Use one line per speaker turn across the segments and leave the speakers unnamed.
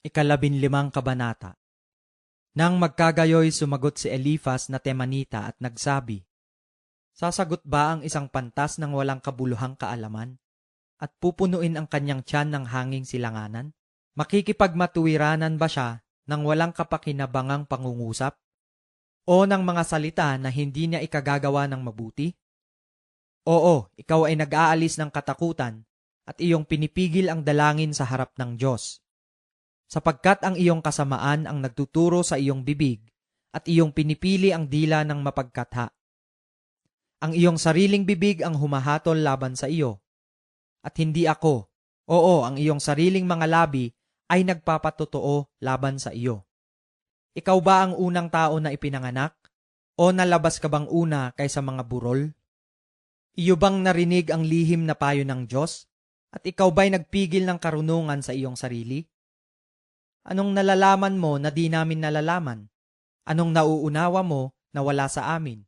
Ikalabinlimang kabanata Nang magkagayoy sumagot si Elifas na Temanita at nagsabi, Sasagot ba ang isang pantas ng walang kabuluhang kaalaman? At pupunuin ang kanyang tiyan ng hanging silanganan? Makikipagmatuwiranan ba siya ng walang kapakinabangang pangungusap? O ng mga salita na hindi niya ikagagawa ng mabuti? Oo, ikaw ay nag-aalis ng katakutan at iyong pinipigil ang dalangin sa harap ng Diyos sapagkat ang iyong kasamaan ang nagtuturo sa iyong bibig at iyong pinipili ang dila ng mapagkatha. Ang iyong sariling bibig ang humahatol laban sa iyo. At hindi ako, oo, ang iyong sariling mga labi ay nagpapatotoo laban sa iyo. Ikaw ba ang unang tao na ipinanganak? O nalabas ka bang una kaysa mga burol? Iyo bang narinig ang lihim na payo ng Diyos? At ikaw ba'y nagpigil ng karunungan sa iyong sarili? Anong nalalaman mo na di namin nalalaman? Anong nauunawa mo na wala sa amin?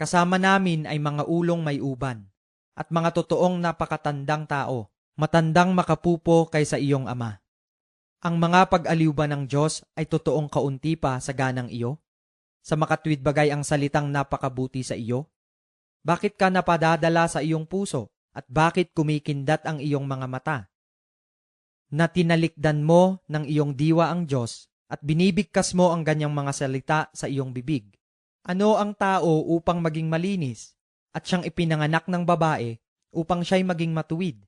Kasama namin ay mga ulong may uban at mga totoong napakatandang tao, matandang makapupo kaysa iyong ama. Ang mga pag-aliw ba ng Diyos ay totoong kaunti pa sa ganang iyo? Sa makatwid bagay ang salitang napakabuti sa iyo? Bakit ka napadadala sa iyong puso at bakit kumikindat ang iyong mga mata? Na tinalikdan mo ng iyong diwa ang Diyos at binibigkas mo ang ganyang mga salita sa iyong bibig. Ano ang tao upang maging malinis at siyang ipinanganak ng babae upang siya'y maging matuwid?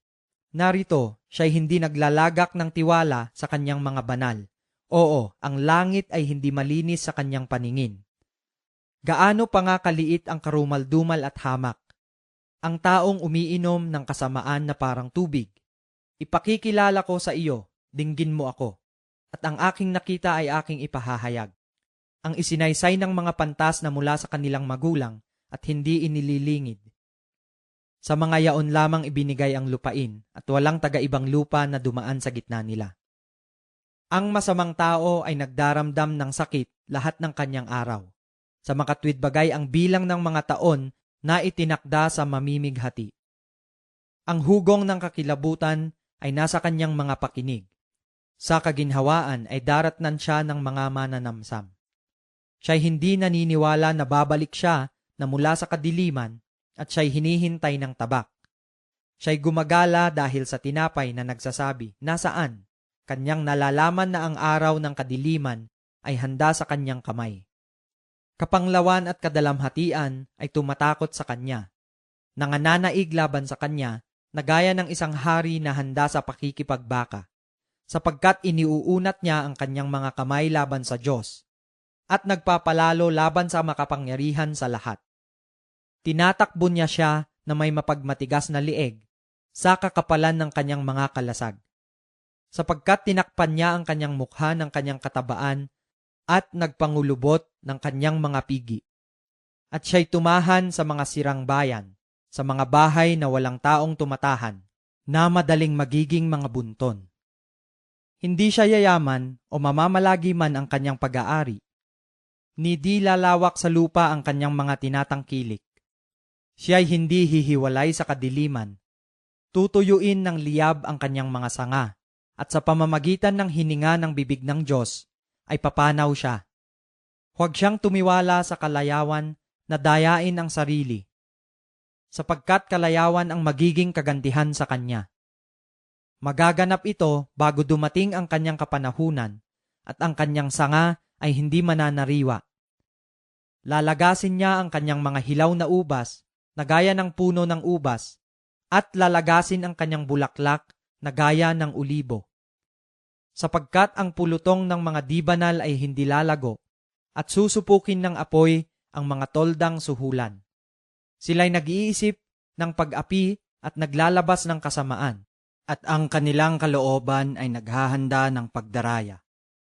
Narito, siya'y hindi naglalagak ng tiwala sa kanyang mga banal. Oo, ang langit ay hindi malinis sa kanyang paningin. Gaano pa nga kaliit ang karumaldumal at hamak? Ang taong umiinom ng kasamaan na parang tubig Ipakikilala ko sa iyo, dinggin mo ako, at ang aking nakita ay aking ipahahayag. Ang isinaysay ng mga pantas na mula sa kanilang magulang at hindi inililingid. Sa mga yaon lamang ibinigay ang lupain at walang taga-ibang lupa na dumaan sa gitna nila. Ang masamang tao ay nagdaramdam ng sakit lahat ng kanyang araw. Sa makatwid bagay ang bilang ng mga taon na itinakda sa mamimighati. Ang hugong ng kakilabutan ay nasa kanyang mga pakinig. Sa kaginhawaan ay daratnan siya ng mga mananamsam. Siya'y hindi naniniwala na babalik siya na mula sa kadiliman at siya'y hinihintay ng tabak. Siya'y gumagala dahil sa tinapay na nagsasabi, nasaan? Kanyang nalalaman na ang araw ng kadiliman ay handa sa kanyang kamay. Kapanglawan at kadalamhatian ay tumatakot sa kanya. Nangananaig laban sa kanya na gaya ng isang hari na handa sa pakikipagbaka, sapagkat iniuunat niya ang kanyang mga kamay laban sa Diyos, at nagpapalalo laban sa makapangyarihan sa lahat. Tinatakbo niya siya na may mapagmatigas na lieg sa kakapalan ng kanyang mga kalasag, sapagkat tinakpan niya ang kanyang mukha ng kanyang katabaan at nagpangulubot ng kanyang mga pigi. At siya'y tumahan sa mga sirang bayan, sa mga bahay na walang taong tumatahan, na madaling magiging mga bunton. Hindi siya yayaman o mamamalagi man ang kanyang pag-aari, ni di lalawak sa lupa ang kanyang mga tinatangkilik. Siya'y hindi hihiwalay sa kadiliman, tutuyuin ng liyab ang kanyang mga sanga, at sa pamamagitan ng hininga ng bibig ng Diyos, ay papanaw siya. Huwag siyang tumiwala sa kalayawan na dayain ang sarili, sapagkat kalayawan ang magiging kagantihan sa kanya. Magaganap ito bago dumating ang kanyang kapanahunan at ang kanyang sanga ay hindi mananariwa. Lalagasin niya ang kanyang mga hilaw na ubas na gaya ng puno ng ubas at lalagasin ang kanyang bulaklak na gaya ng ulibo. Sapagkat ang pulutong ng mga dibanal ay hindi lalago at susupukin ng apoy ang mga toldang suhulan. Sila'y nag-iisip ng pag-api at naglalabas ng kasamaan, at ang kanilang kalooban ay naghahanda ng pagdaraya.